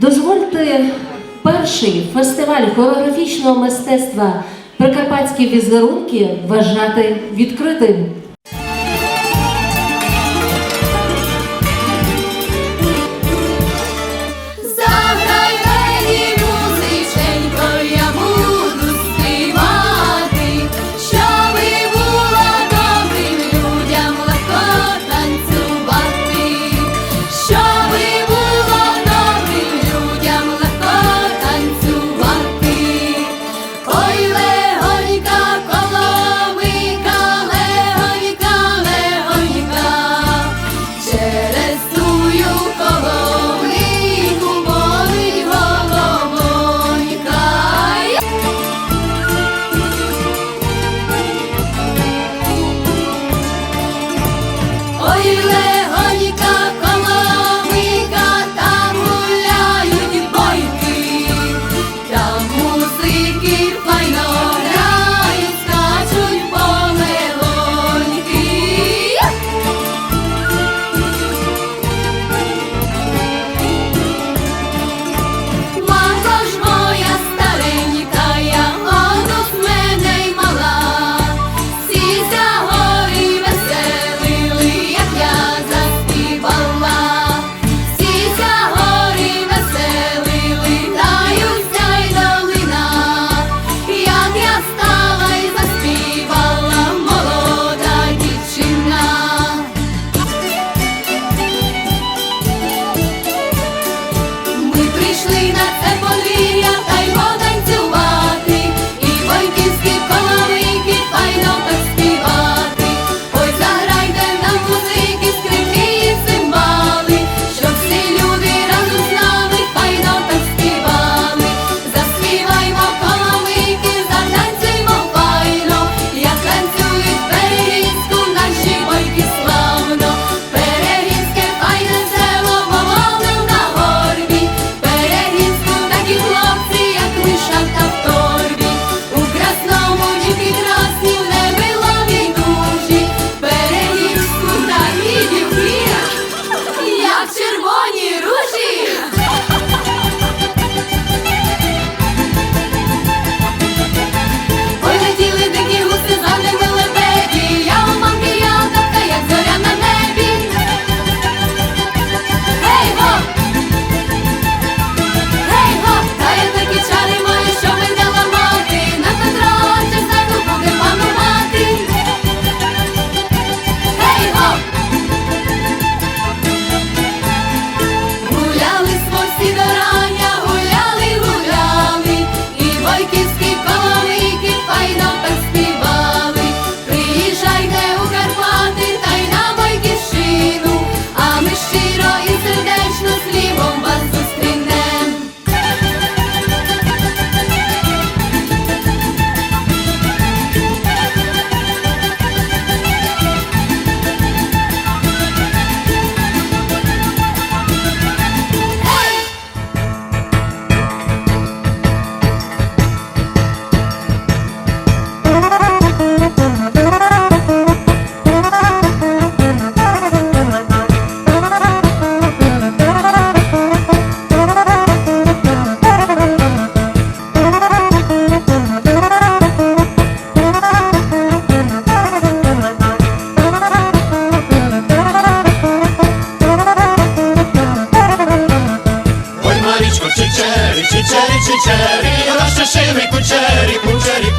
Дозвольте перший фестиваль хореографічного мистецтва Прикарпатські візерунки вважати відкритим. Україна це.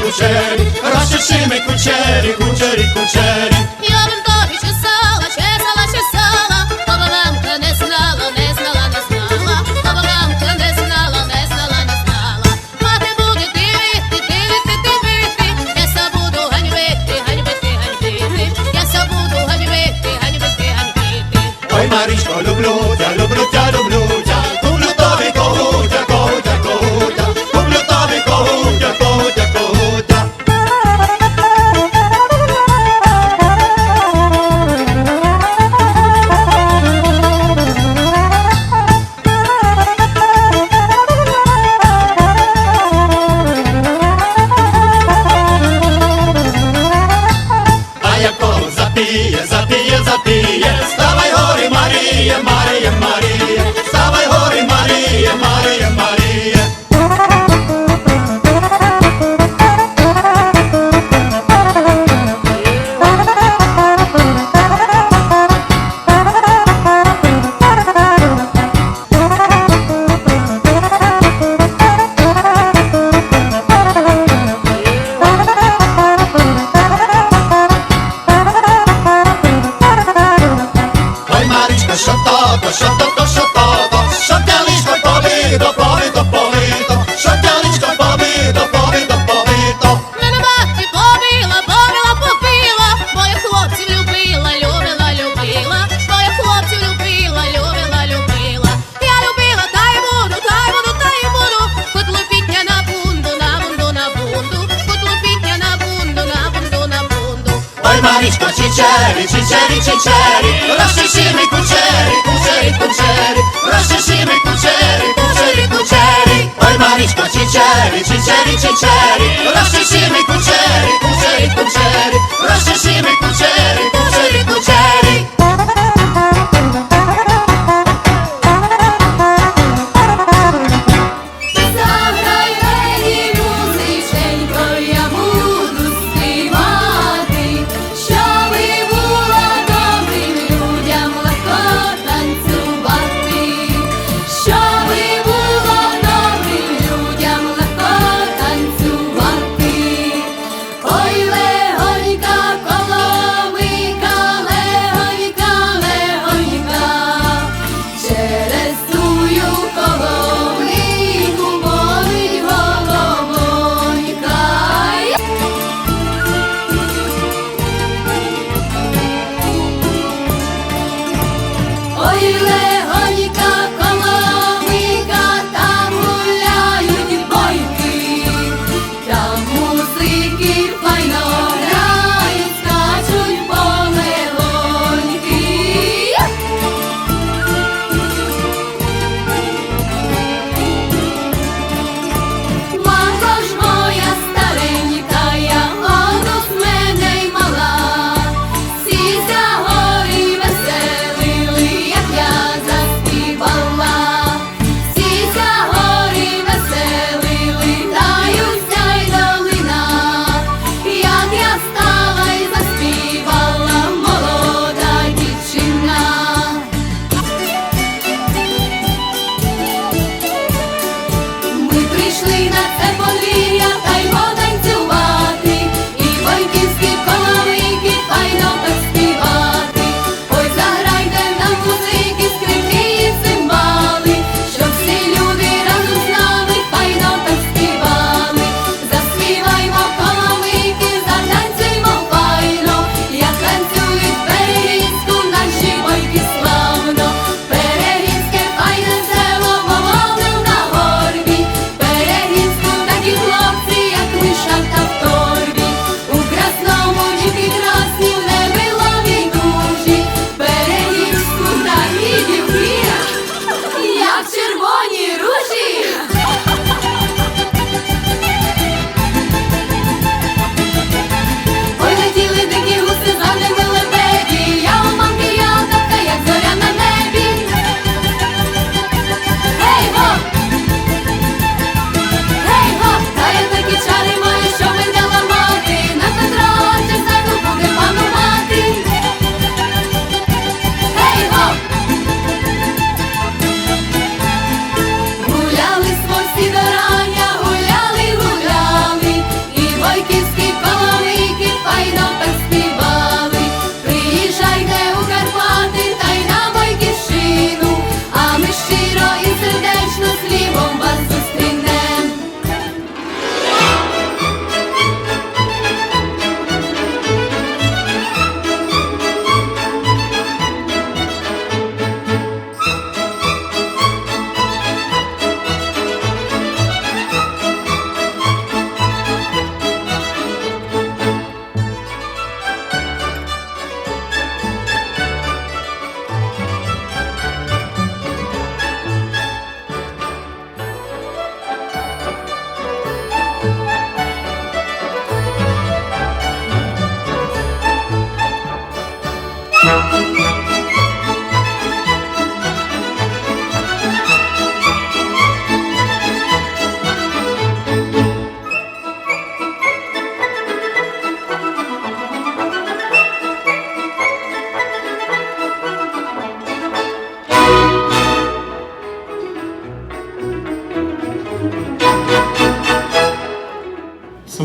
кучері, розчешими кучері, кучері, кучері. Я бим тобі чесала, чесала, чесала, Баба мамка не знала, не знала, не знала, Баба мамка не знала, не знала, не знала. Мати буде дивити, дивити, дивити, я ся буду ганьбити, ганьбити, ганьбити, я ся буду ганьбити, ганьбити, ганьбити. Ой, Марічко, люблю, я люблю тебе. ショット cicciari, cicciari, cicciari, rossissimi cuceri, cucciari, cucciari, rossissimi cuceri, cuceri, cucciari, poi marisco cicciari, cicciari, cicciari, rossissimi cucciari, cuceri.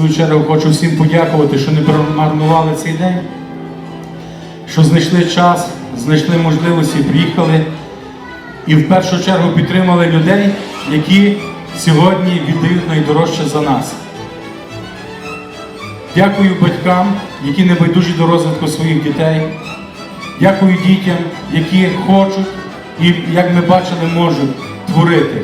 свою чергу хочу всім подякувати, що не промарнували цей день, що знайшли час, знайшли можливості, приїхали і в першу чергу підтримали людей, які сьогодні віддають найдорожче за нас. Дякую батькам, які небайдужі до розвитку своїх дітей. Дякую дітям, які хочуть і, як ми бачили, можуть творити.